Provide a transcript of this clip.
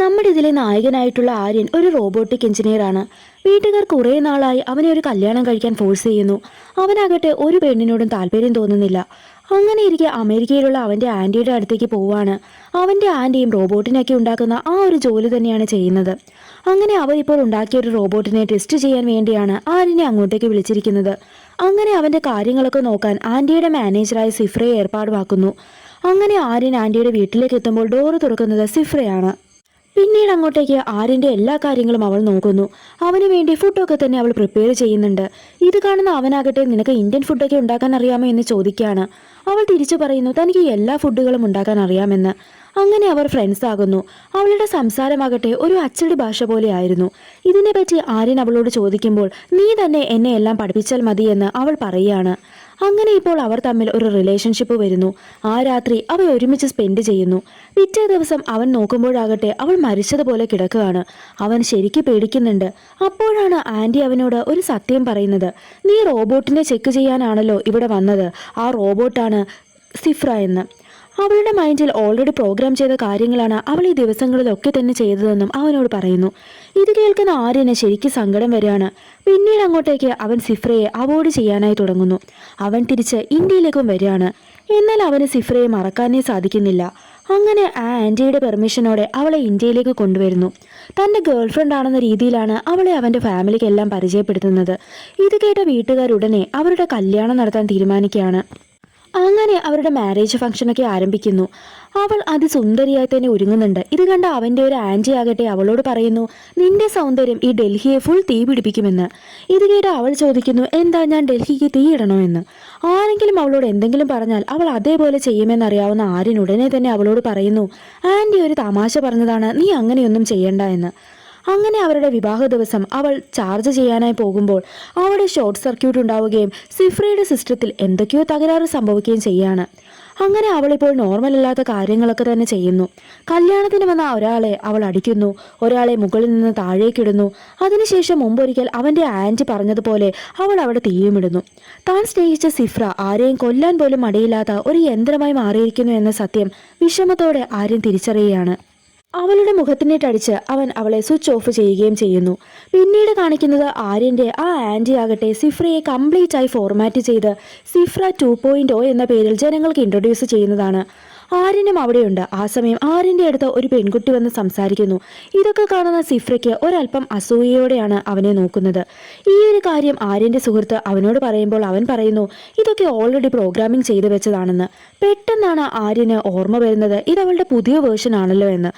നമ്മുടെ ഇതിലെ നായകനായിട്ടുള്ള ആര്യൻ ഒരു റോബോട്ടിക് എഞ്ചിനീയറാണ് വീട്ടുകാർ കുറേ നാളായി അവനെ ഒരു കല്യാണം കഴിക്കാൻ ഫോഴ്സ് ചെയ്യുന്നു. അവനാകട്ടെ ഒരു പെണ്ണിനോടും താല്പര്യം തോന്നുന്നില്ല. അങ്ങനെ ഇരിക്കെ അമേരിക്കയിലുള്ള അവന്റെ ആന്റിയുടെ അടുത്തേക്ക് പോവാണ്. അവന്റെ ആന്റിയും റോബോട്ടിനൊക്കെ ഉണ്ടാക്കുന്ന ആ ഒരു ജോലി തന്നെയാണ് ചെയ്യുന്നത്. അങ്ങനെ അവർ ഇപ്പോൾ ഉണ്ടാക്കിയ ഒരു റോബോട്ടിനെ ടെസ്റ്റ് ചെയ്യാൻ വേണ്ടിയാണ് ആര്യനെ അങ്ങോട്ടേക്ക് വിളിച്ചിരിക്കുന്നത്. അങ്ങനെ അവന്റെ കാര്യങ്ങളൊക്കെ നോക്കാൻ ആന്റിയുടെ മാനേജറായ സിഫ്രയെ ഏർപ്പാടുമാക്കുന്നു. അങ്ങനെ ആര്യൻ ആന്റിയുടെ വീട്ടിലേക്ക് എത്തുമ്പോൾ ഡോറ് തുറക്കുന്നത് സിഫ്രയാണ്. പിന്നീട് അങ്ങോട്ടേക്ക് ആരിന്റെ എല്ലാ കാര്യങ്ങളും അവൾ നോക്കുന്നു. അവന് വേണ്ടി ഫുഡൊക്കെ തന്നെ അവൾ പ്രിപ്പയർ ചെയ്യുന്നുണ്ട്. ഇത് കാണുന്ന അവനാകട്ടെ നിനക്ക് ഇന്ത്യൻ ഫുഡൊക്കെ ഉണ്ടാക്കാൻ അറിയാമോ എന്ന് ചോദിക്കുകയാണ്. അവൾ തിരിച്ചു പറയുന്നു തനിക്ക് എല്ലാ ഫുഡുകളും ഉണ്ടാക്കാൻ അറിയാമെന്ന്. അങ്ങനെ അവർ ഫ്രണ്ട്സ് ആകുന്നു. അവളുടെ സംസാരമാകട്ടെ ഒരു അച്ചടി ഭാഷ പോലെയായിരുന്നു. ഇതിനെപ്പറ്റി ആര്യൻ അവളോട് ചോദിക്കുമ്പോൾ നീ തന്നെ എന്നെ എല്ലാം പഠിപ്പിച്ചാൽ മതി എന്ന് അവൾ പറയുകയാണ്. അങ്ങനെ ഇപ്പോൾ അവർ തമ്മിൽ ഒരു റിലേഷൻഷിപ്പ് വരുന്നു. ആ രാത്രി അവർ ഒരുമിച്ച് സ്പെൻഡ് ചെയ്യുന്നു. പിറ്റേ ദിവസം അവൻ നോക്കുമ്പോഴാകട്ടെ അവൾ മരിച്ചതുപോലെ കിടക്കുകയാണ്. അവൻ ശരിക്ക് പേടിക്കുന്നുണ്ട്. അപ്പോഴാണ് ആന്റി അവനോട് ഒരു സത്യം പറയുന്നത്. നീ റോബോട്ടിനെ ചെക്ക് ചെയ്യാനാണല്ലോ ഇവിടെ വന്നത്. ആ റോബോട്ടാണ് സിഫ്ര എന്ന്. അവളുടെ മൈൻഡിൽ ഓൾറെഡി പ്രോഗ്രാം ചെയ്ത കാര്യങ്ങളാണ് അവൾ ഈ ദിവസങ്ങളിലൊക്കെ തന്നെ ചെയ്തതെന്നും അവനോട് പറയുന്നു. ഇത് കേൾക്കുന്ന ആര്യന് ശരിക്കും സങ്കടം വരികയാണ്. പിന്നീട് അങ്ങോട്ടേക്ക് അവൻ സിഫ്രയെ അവോയ്ഡ് ചെയ്യാനായി തുടങ്ങുന്നു. അവൻ തിരിച്ച് ഇന്ത്യയിലേക്കും വരികയാണ്. എന്നാൽ അവന് സിഫ്രയെ മറക്കാനേ സാധിക്കുന്നില്ല. അങ്ങനെ ആ ആന്റിയുടെ പെർമിഷനോടെ അവളെ ഇന്ത്യയിലേക്ക് കൊണ്ടുവരുന്നു. തന്റെ ഗേൾഫ്രണ്ട് ആണെന്ന രീതിയിലാണ് അവളെ അവന്റെ ഫാമിലിക്കെല്ലാം പരിചയപ്പെടുത്തുന്നത്. ഇത് കേട്ട വീട്ടുകാരുടനെ അവരുടെ കല്യാണം നടത്താൻ തീരുമാനിക്കുകയാണ്. അങ്ങനെ അവരുടെ മാരേജ് ഫംഗ്ഷനൊക്കെ ആരംഭിക്കുന്നു. അവൾ അതിസുന്ദരിയായി തന്നെ ഒരുങ്ങുന്നുണ്ട്. ഇത് കണ്ട അവന്റെ ഒരു ആന്റി ആകട്ടെ അവളോട് പറയുന്നു നിന്റെ സൗന്ദര്യം ഈ ഡൽഹിയെ ഫുൾ തീ പിടിപ്പിക്കുമെന്ന്. ഇത് കേട്ട് അവൾ ചോദിക്കുന്നു എന്താ ഞാൻ ഡൽഹിക്ക് തീ ഇടണോ എന്ന്? ആരെങ്കിലും അവളോട് എന്തെങ്കിലും പറഞ്ഞാൽ അവൾ അതേപോലെ ചെയ്യുമെന്നറിയാവുന്ന ആര്യൻ ഉടനെ തന്നെ അവളോട് പറയുന്നു ആന്റി ഒരു തമാശ പറഞ്ഞതാണ് നീ അങ്ങനെയൊന്നും ചെയ്യണ്ട എന്ന്. അങ്ങനെ അവരുടെ വിവാഹ ദിവസം അവൾ ചാർജ് ചെയ്യാനായി പോകുമ്പോൾ അവിടെ ഷോർട്ട് സർക്യൂട്ട് ഉണ്ടാവുകയും സിഫ്രയുടെ സിസ്റ്റത്തിൽ എന്തൊക്കെയോ തകരാറ് സംഭവിക്കുകയും ചെയ്യാണ്. അങ്ങനെ അവളിപ്പോൾ നോർമൽ അല്ലാത്ത കാര്യങ്ങളൊക്കെ തന്നെ ചെയ്യുന്നു. കല്യാണത്തിന് വന്ന ഒരാളെ അവൾ അടിക്കുന്നു ഒരാളെ മുകളിൽ നിന്ന് താഴേക്കിടുന്നു അതിനുശേഷം മുമ്പൊരിക്കൽ അവന്റെ ആന്റി പറഞ്ഞതുപോലെ അവൾ അവിടെ തീയുമിടുന്നു താൻ സ്നേഹിച്ച സിഫ്ര ആരെയും കൊല്ലാൻ പോലും മടിയില്ലാത്ത ഒരു യന്ത്രമായി മാറിയിരിക്കുന്നു എന്ന സത്യം വിഷമത്തോടെ ആര്യൻ തിരിച്ചറിയുകയാണ്. അവളുടെ മുഖത്തിനേറ്റടിച്ച് അവൻ അവളെ സ്വിച്ച് ഓഫ് ചെയ്യുകയും ചെയ്യുന്നു. പിന്നീട് കാണിക്കുന്നത് ആര്യന്റെ ആ ആന്റി ആകട്ടെ സിഫ്രയെ കംപ്ലീറ്റ് ആയി ഫോർമാറ്റ് ചെയ്ത് സിഫ്ര ടു പോയിന്റ് എന്ന പേരിൽ ജനങ്ങൾക്ക് ഇൻട്രൊഡ്യൂസ് ചെയ്യുന്നതാണ്. ആര്യനും അവിടെയുണ്ട്. ആ സമയം ആര്യന്റെ അടുത്ത് ഒരു പെൺകുട്ടി വന്ന് സംസാരിക്കുന്നു. ഇതൊക്കെ കാണുന്ന സിഫ്രയ്ക്ക് ഒരല്പം അസൂയയോടെയാണ് അവനെ നോക്കുന്നത്. ഈ ഒരു കാര്യം ആര്യന്റെ സുഹൃത്ത് അവനോട് പറയുമ്പോൾ അവൻ പറയുന്നു ഇതൊക്കെ ഓൾറെഡി പ്രോഗ്രാമിംഗ് ചെയ്തു വെച്ചതാണെന്ന്. പെട്ടെന്നാണ് ആര്യന് ഓർമ്മ വരുന്നത് ഇത് അവളുടെ പുതിയ വേർഷൻ ആണല്ലോ എന്ന്.